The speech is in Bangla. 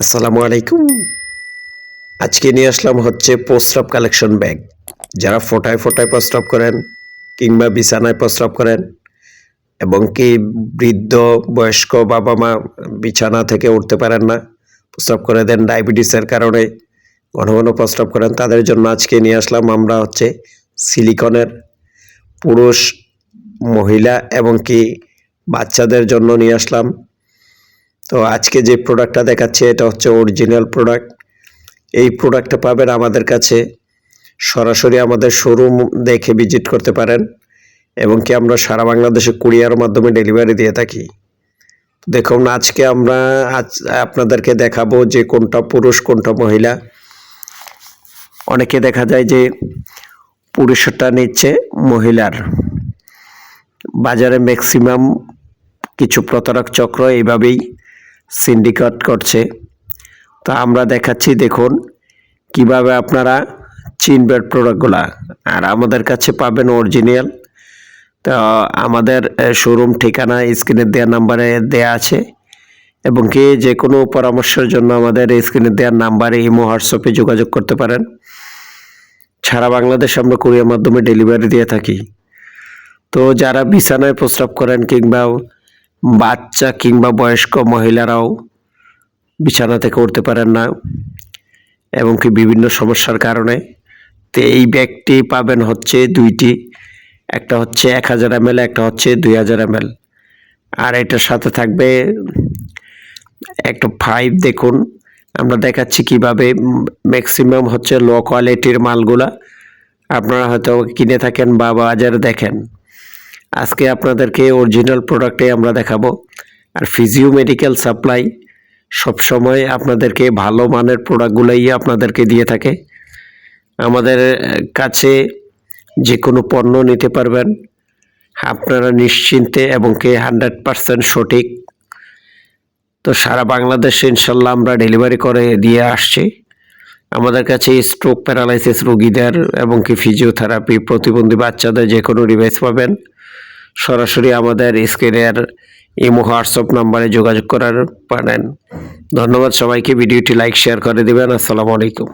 আসসালামু আলাইকুম। আজকে নিয়ে আসলাম হচ্ছে প্রস্রাব কালেকশন ব্যাগ যারা ফোটায় ফোটায় প্রস্রাব করেন, কিংবা বিছানায় প্রস্রাব করেন, এবং কি বৃদ্ধ, বয়স্ক বাবা মা বিছানা থেকে উঠতে পারেন না প্রস্রাব করে দেন ডায়াবেটিসের কারণে, ঘন ঘন প্রস্রাব করেন, তাদের জন্য আজকে নিয়ে আসলাম আমরা হচ্ছে সিলিকনের পুরুষ, মহিলা, এবং কি বাচ্চাদের জন্য নিয়ে আসলাম। তো আজকে যে প্রোডাক্টটা দেখাচ্ছে, এটা হচ্ছে অরিজিনাল প্রোডাক্ট এই প্রোডাক্টটা পাবেন আমাদের কাছে। সরাসরি আমাদের শোরুম দেখে ভিজিট করতে পারেন। এবং কি আমরা সারা বাংলাদেশে কুরিয়ার মাধ্যমে ডেলিভারি দিয়ে থাকি। দেখুন, আজকে আমরা আজ আপনাদেরকে দেখাবো যে কোনটা পুরুষ, কোনটা মহিলা। অনেকে দেখা যায় যে পুরুষটা নিচ্ছে মহিলার। বাজারে ম্যাক্সিমাম কিছু প্রতারক চক্র এইভাবেই সিন্ডিকেট করছে। তা আমরা দেখাচ্ছি, দেখুন, কীভাবে আপনারা চিনবেন প্রোডাক্টগুলা। আর আমাদের কাছে পাবেন অরিজিনাল। তো আমাদের শোরুম ঠিকানা স্ক্রিনে দেওয়া নাম্বারে দেয়া আছে। এবং কি যে কোনো পরামর্শের জন্য আমাদের স্ক্রিনে দেওয়ার নাম্বারে ইমো, হোয়াটসঅ্যাপে যোগাযোগ করতে পারেন। সারা বাংলাদেশ আমরা কুরিয়ার মাধ্যমে ডেলিভারি দিয়ে থাকি। তো যারা বিছানায় প্রস্রাব করেন কিংবা বাচ্চা কিংবা বয়স্ক মহিলারাও বিছানা থেকে উঠতে পারেন না এবং কি বিভিন্ন সমস্যার কারণে। তো এই ব্যাগটি পাবেন হচ্ছে দুইটি, একটা হচ্ছে এক হাজার এম একটা হচ্ছে দুই হাজার এম আর এটার সাথে থাকবে একটা ফাইভ দেখুন, আমরা দেখাচ্ছি কীভাবে ম্যাক্সিমাম হচ্ছে লো কোয়ালিটির মালগুলা আপনারা হয়তো কিনে থাকেন বা বাজারে দেখেন। আজকে আপনাদেরকে অরিজিনাল প্রোডাক্টে আমরা দেখাবো। আর ফিজিও মেডিকেল সাপ্লাই সবসময় আপনাদেরকে ভালো মানের প্রোডাক্টগুলোই আপনাদেরকে দিয়ে থাকে। আমাদের কাছে যে কোনো পণ্য নিতে পারবেন। আপনারা নিশ্চিন্তে এবং কি হান্ড্রেড পারসেন্ট সঠিক। তো সারা বাংলাদেশে ইনশাল্লাহ আমরা ডেলিভারি করে দিয়ে আসছি। আমাদের কাছে স্ট্রোক প্যারালাইসিস রোগীদের এবং কি ফিজিওথেরাপি প্রতিবন্ধী বাচ্চাদের যে কোনো ডিভাইস পাবেন। সরাসরি আমাদের স্ক্রিনের ইমো হোয়াটসঅ্যাপ নাম্বারে যোগাযোগ করার পারেন। ধন্যবাদ সবাইকে, ভিডিওটি লাইক শেয়ার করে দেবেন। আসসালামু আলাইকুম।